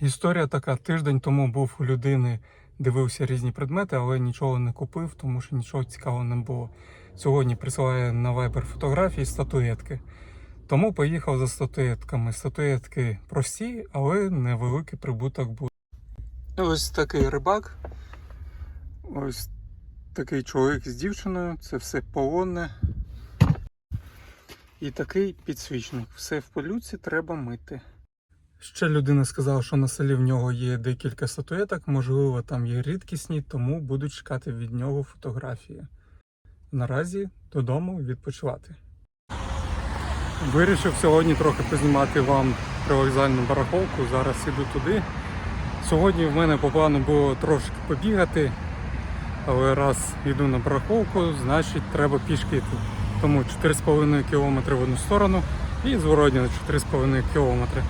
Історія така: тиждень тому був у людини, дивився різні предмети, але нічого не купив, тому що нічого цікавого не було. Сьогодні присилає на Viber фотографії статуетки. Тому поїхав за статуетками. Статуетки прості, але невеликий прибуток буде. Ось такий рибак. Ось такий чоловік з дівчиною. Це все полонне. І такий підсвічник. Все в полюці треба мити. Ще людина сказала, що на селі в нього є декілька статуеток, можливо, там є рідкісні, тому будуть чекати від нього фотографії. Наразі додому відпочивати. Вирішив сьогодні трохи познімати вам привокзальну барахолку. Зараз іду туди. Сьогодні в мене по плану було трошки побігати, але раз йду на барахолку, значить треба пішки йти. Тому 4,5 км в одну сторону і зворотні на 4,5 км.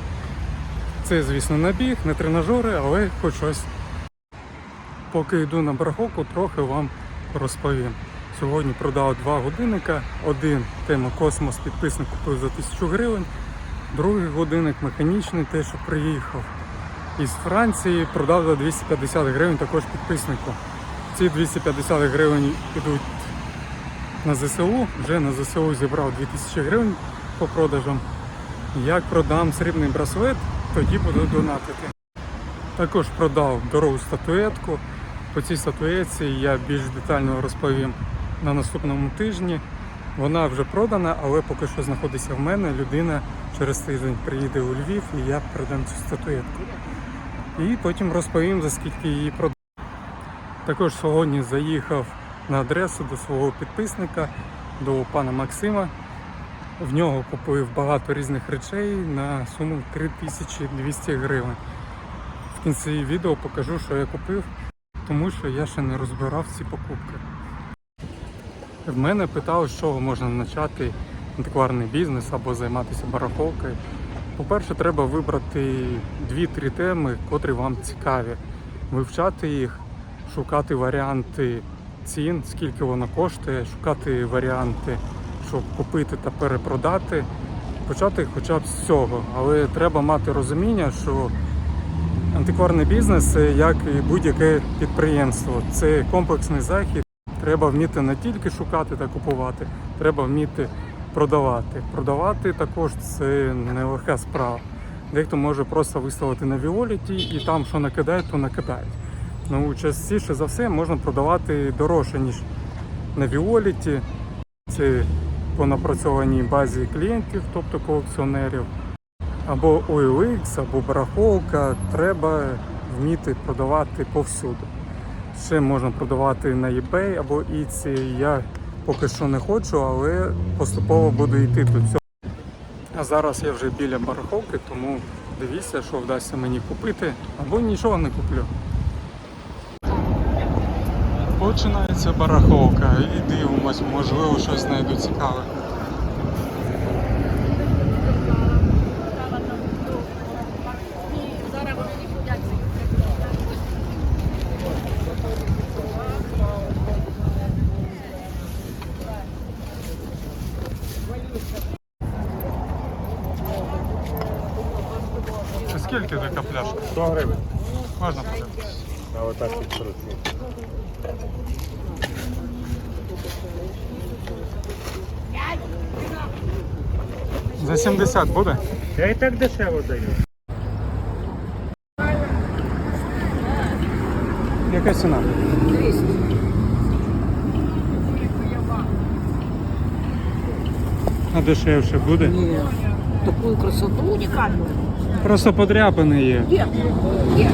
Це, звісно, не біг, не тренажери, але хоч щось. Поки йду на барахолку, трохи вам розповім. Сьогодні продав два годинника. Один тема космос підписник купив за 1000 гривень. Другий годинник механічний, те, що приїхав із Франції, продав за 250 гривень також підписнику. Ці 250 гривень йдуть на ЗСУ. Вже на ЗСУ зібрав 2000 гривень по продажам. Як продам срібний браслет, тоді буду донатити. Також продав дорогу статуетку. По цій статуетці я більш детально розповім на наступному тижні. Вона вже продана, але поки що знаходиться в мене. Людина через тиждень приїде у Львів і я продам цю статуетку. І потім розповім, за скільки її продав. Також сьогодні заїхав на адресу до свого підписника, до пана Максима. В нього купив багато різних речей на суму 3200 гривень. В кінці відео покажу, що я купив, тому що я ще не розбирав ці покупки. В мене питали, з чого можна почати антикварний бізнес або займатися барахолкою. По-перше, треба вибрати 2-3 теми, котрі вам цікаві, вивчати їх, шукати варіанти цін, скільки воно коштує, шукати варіанти, щоб купити та перепродати. Почати хоча б з цього, але треба мати розуміння, що антикварний бізнес це як і будь-яке підприємство. Це комплексний захід. Треба вміти не тільки шукати та купувати, треба вміти продавати. Продавати також це нелегка справа. Дехто може просто виставити на Віоліті і там, що накидають, то накидають. Ну, частіше за все можна продавати дорожче, ніж на Віоліті. Це по напрацьованій базі клієнтів, тобто колекціонерів, або OLX, або барахолка. Треба вміти продавати повсюди. Ще можна продавати на eBay або Etsy. Я поки що не хочу, але поступово буду йти до цього. А зараз я вже біля барахолки, тому дивіться, що вдасться мені купити, або нічого не куплю. Починається барахолка і дивимось, можливо, щось знайду цікаве. Скільки така пляшка? 100 гривень. Можна подивитися? А отак підкручую. За 70 буде? Я і так дешево даю. Яка ціна? 200. А дешевше буде? Нет. Такую красоту уникальную. Просто подряпини є. Нет. Нет.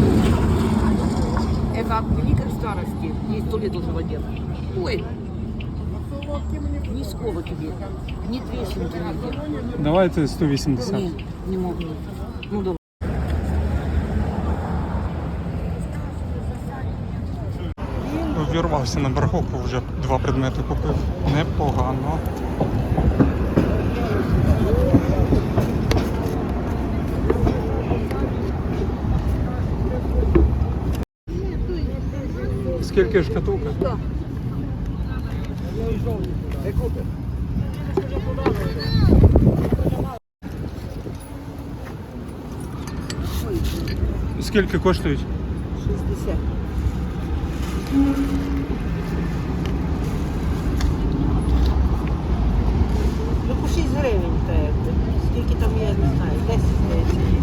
Это великой старости. Ей сто лет уже в. Ой. Низкого тебе. Не трещинки нигде. Давайте 180. Нет, не могу. Ну давай. Увірвався на барахолку, вже два предмети купив. Непогано. Скільки шкатулка? Скільки коштують? 60. Ну, по 6 гривень треба. Скільки там є, не знаю, 10 гривень.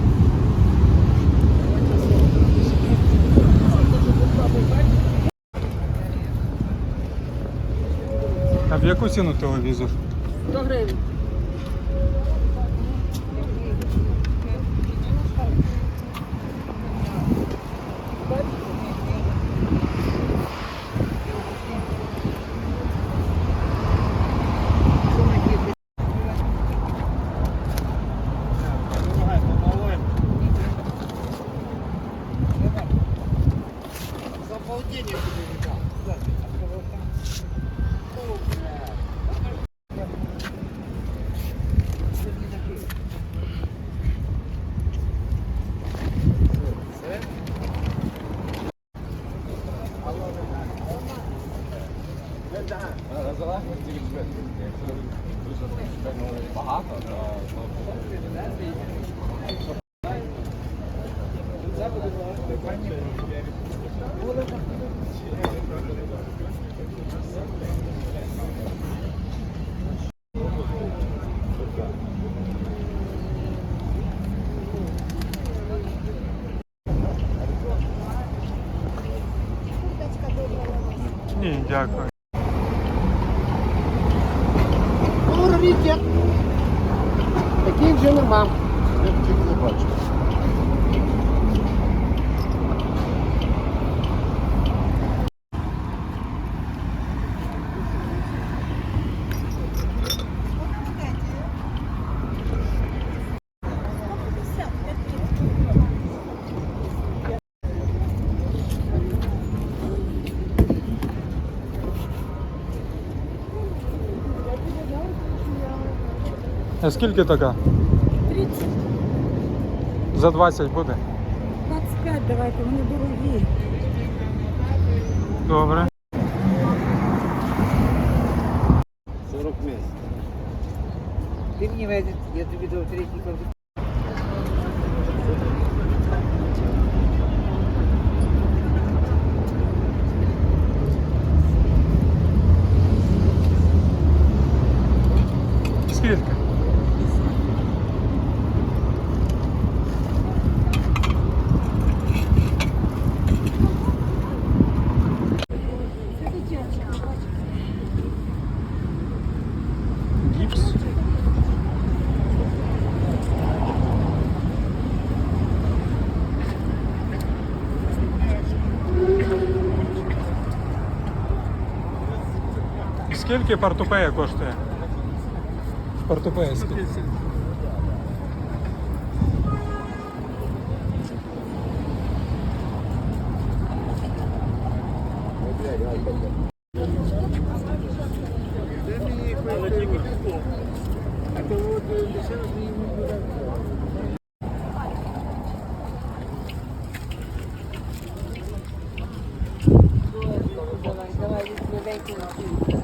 А в яку ціну телевізор? 100 гривень. Ні, дякую. А скільки така? 30, За 20 буде? 25 давайте, вони дорогі. Добре. 40 місць. Ти мені везеш, я тобі дав третій конфет. Скільки портупея коштує? Портупея скільки? Давай, давай.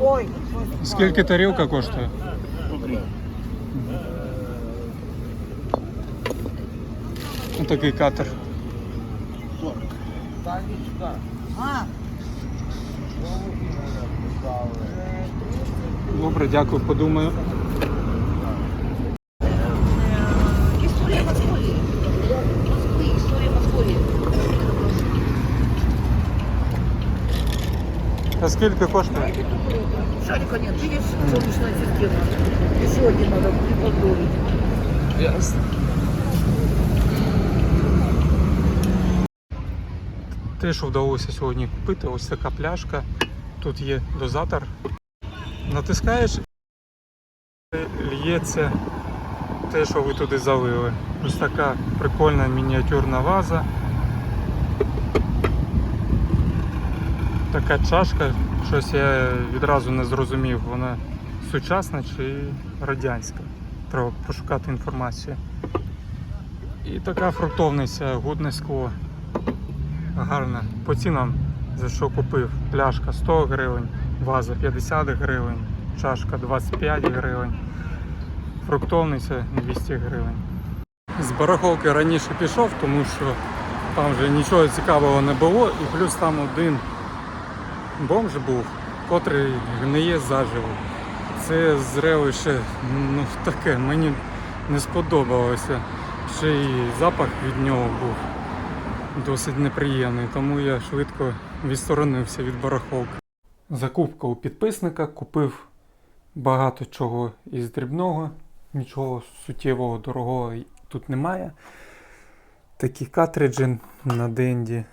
Ой, Скільки тарілка коштує? Отакий катер. А, Добре, дякую, подумаю. історія Московії. Москви, історія Московії. А скільки коштує? Шарика нет, видишь, солнечная система. Еще один надо приподготовить. Ясно. Те, що вдалося сьогодні купити, ось така пляшка. Тут є дозатор. Натискаєш, лється те, що ви туди залили. Ось така прикольна мініатюрна ваза. Така чашка, щось я відразу не зрозумів, вона сучасна чи радянська. треба пошукати інформацію. І така фруктовниця, гудне скло. Гарна. По цінам, за що купив. Пляшка 100 гривень, ваза 50 гривень, чашка 25 гривень, фруктовниця 200 гривень. З барахолки раніше пішов, тому що там вже нічого цікавого не було, і плюс там один бомж був, котрий гниє заживо. Це зрелище ну, таке, мені не сподобалося. Ще й запах від нього був досить неприємний, тому я швидко відсторонився від барахолки. Закупка у підписника купив багато чого із дрібного, нічого суттєвого дорогого тут немає. Такі картриджі на денді.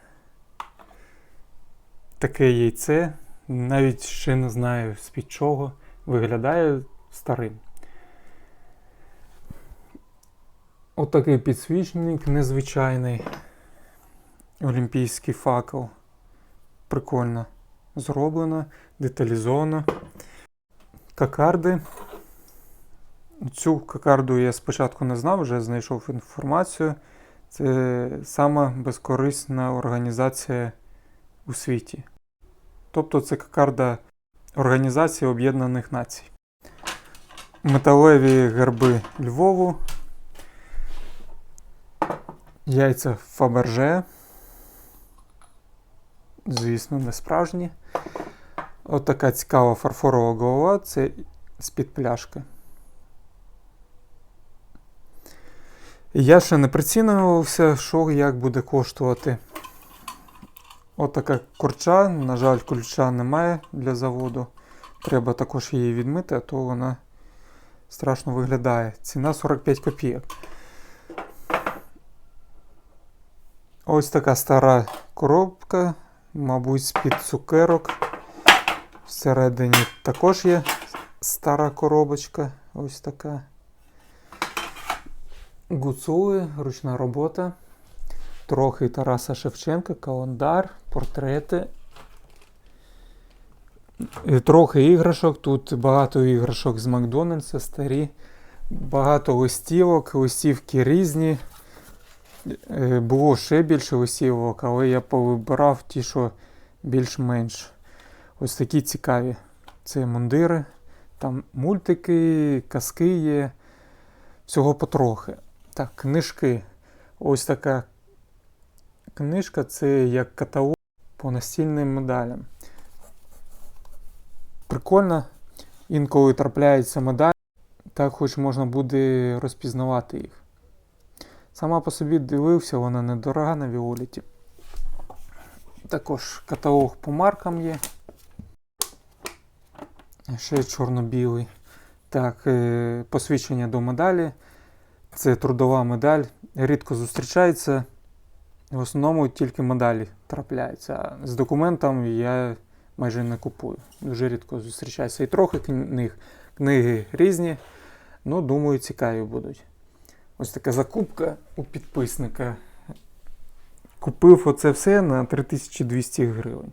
Таке яйце. Навіть ще не знаю з-під чого. Виглядає старим. Отакий підсвічник незвичайний. Олімпійський факел. Прикольно зроблено, деталізовано. Кокарди. Цю кокарду я спочатку не знав, вже знайшов інформацію. Це сама безкорисна організація у світі. Тобто це кокарда Організації Об'єднаних Націй. Металеві герби Львову. Яйця Фаберже. Звісно, не справжні. От така цікава фарфорова голова. Це з-під пляшки. Я ще не прицінювався, що як буде коштувати. От така корча. На жаль, ключа немає для заводу. Треба також її відмити, а то вона страшно виглядає. Ціна 45 копійок. Ось така стара коробка, мабуть, з-під цукерок. Всередині також є стара коробочка. Ось така. Гуцули, ручна робота. Трохи Тараса Шевченка, календар, портрети. Трохи іграшок. Тут багато іграшок з Макдональдса, старі. Багато листівок, листівки різні. Е, Було ще більше листівок, але я повибирав ті, що більш-менш. Ось такі цікаві. Це мундири, там мультики, казки є. Всього потрохи. Так, книжки. Ось така книжка це як каталог по настільним медалям. Прикольно. Інколи трапляється медаль, так хоч можна буде розпізнавати їх. Сама по собі дивився, вона недорога на Віоліті. Також каталог по маркам є. Ще чорно-білий. Так, е, посвідчення до медалі. Це трудова медаль. Рідко зустрічається. В основному тільки медалі трапляються. З документом я майже не купую. Дуже рідко зустрічається. І трохи книг. Книги різні. Ну, думаю, цікаві будуть. Ось така закупка у підписника. Купив оце все на 3200 гривень.